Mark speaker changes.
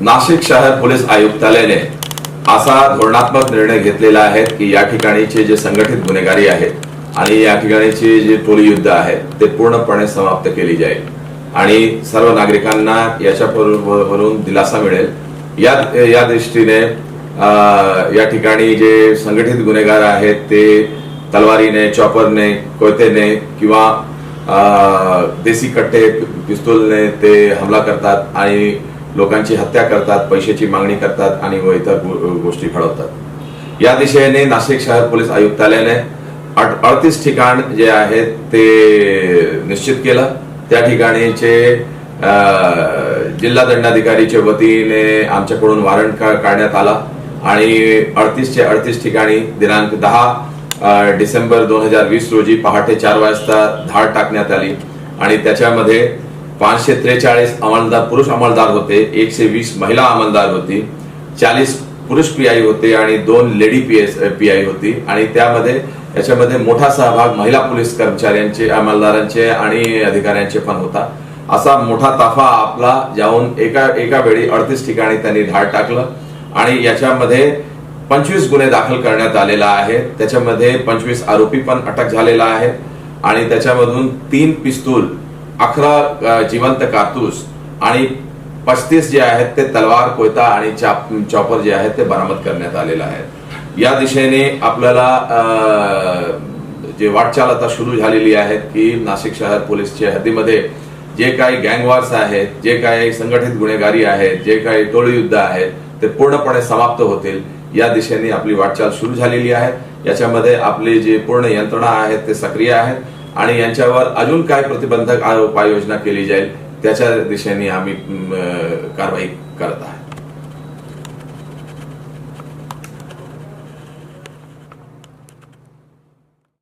Speaker 1: नाशिक शहर पोलीस आयुक्तालयाने असा धोरणात्मक निर्णय घेतलेला आहे की या ठिकाणीचे जे संघटित गुन्हेगारी आहेत आणि या ठिकाणीचे जे टोळी युद्ध आहे ते पूर्णपणे समाप्त केली जाईल. आणि सर्व नागरिकांना याच्या वरून दिलासा मिळेल. या या दृष्टीने या ठिकाणी जे संघटित गुन्हेगार आहेत ते तलवारीने चॉपरने कोयतेने किंवा अं, देसी कट्टे पिस्तूलने ते हमला करतात आणि लोकांची हत्या करतात पैशाची मागणी करतात आणि व इतर गोष्टी घडवतात. या दिशेने नाशिक शहर पोलीस आयुक्तालयाने अडतीस ठिकाण जे आहेत ते निश्चित केलं. त्या ठिकाणीचे अं, जिल्हा दंडाधिकारीच्या वतीने आमच्याकडून वॉरंट काढण्यात आला आणि अडतीसचे अडतीस ठिकाणी दिनांक दहा डिसेंबर दोन हजार वीस रोजी पहाटे चार वाजता धाड टाकण्यात आली आणि त्याच्यामध्ये पाचशे त्रेचाळीस अंमलदार पुरुष अंमलदार होते एकशे वीस महिला अंमलदार होती चाळीस पुरुष पीआय होते आणि दोन लेडी पी एस पीआय होती. आणि त्यामध्ये याच्यामध्ये मोठा सहभाग महिला पोलीस कर्मचाऱ्यांचे अंमलदारांचे आणि अधिकाऱ्यांचे पण होता. असा मोठा ताफा आपला जाऊन एका एका वेळी अडतीस ठिकाणी त्यांनी धाड टाकलं. आणि याच्यामध्ये पंचवीस गुन्हे दाखल करण्यात आलेला आहे. त्याच्यामध्ये पंचवीस आरोपी पण अटक झालेला आहे. आणि त्याच्यामधून तीन पिस्तूल अकरा जिवंत कारतूस आणि पस्तीस जे आहेत ते तलवार कोयता आणि चाप चॉपर जे आहेत ते बरामद करण्यात आलेलं आहे. या दिशेने आपल्याला जे वाटचाल आता सुरू झालेली आहे की नाशिक शहर पोलीसच्या हद्दीमध्ये जे काही गँगवॉर्स आहेत जे काही संघटित गुन्हेगारी आहेत जे काही टोळयुद्ध आहेत ते पूर्णपणे समाप्त होतील. या दिशेने आपली वाटचाल सुरू झालेली आहे. याच्यामध्ये आपली जी पूर्ण यंत्रणा आहेत ते सक्रिय आहेत. आणि यांच्यावर अजून काय प्रतिबंधक उपाययोजना केली जाईल त्याच्या दिशेने आम्ही कारवाई करत आहे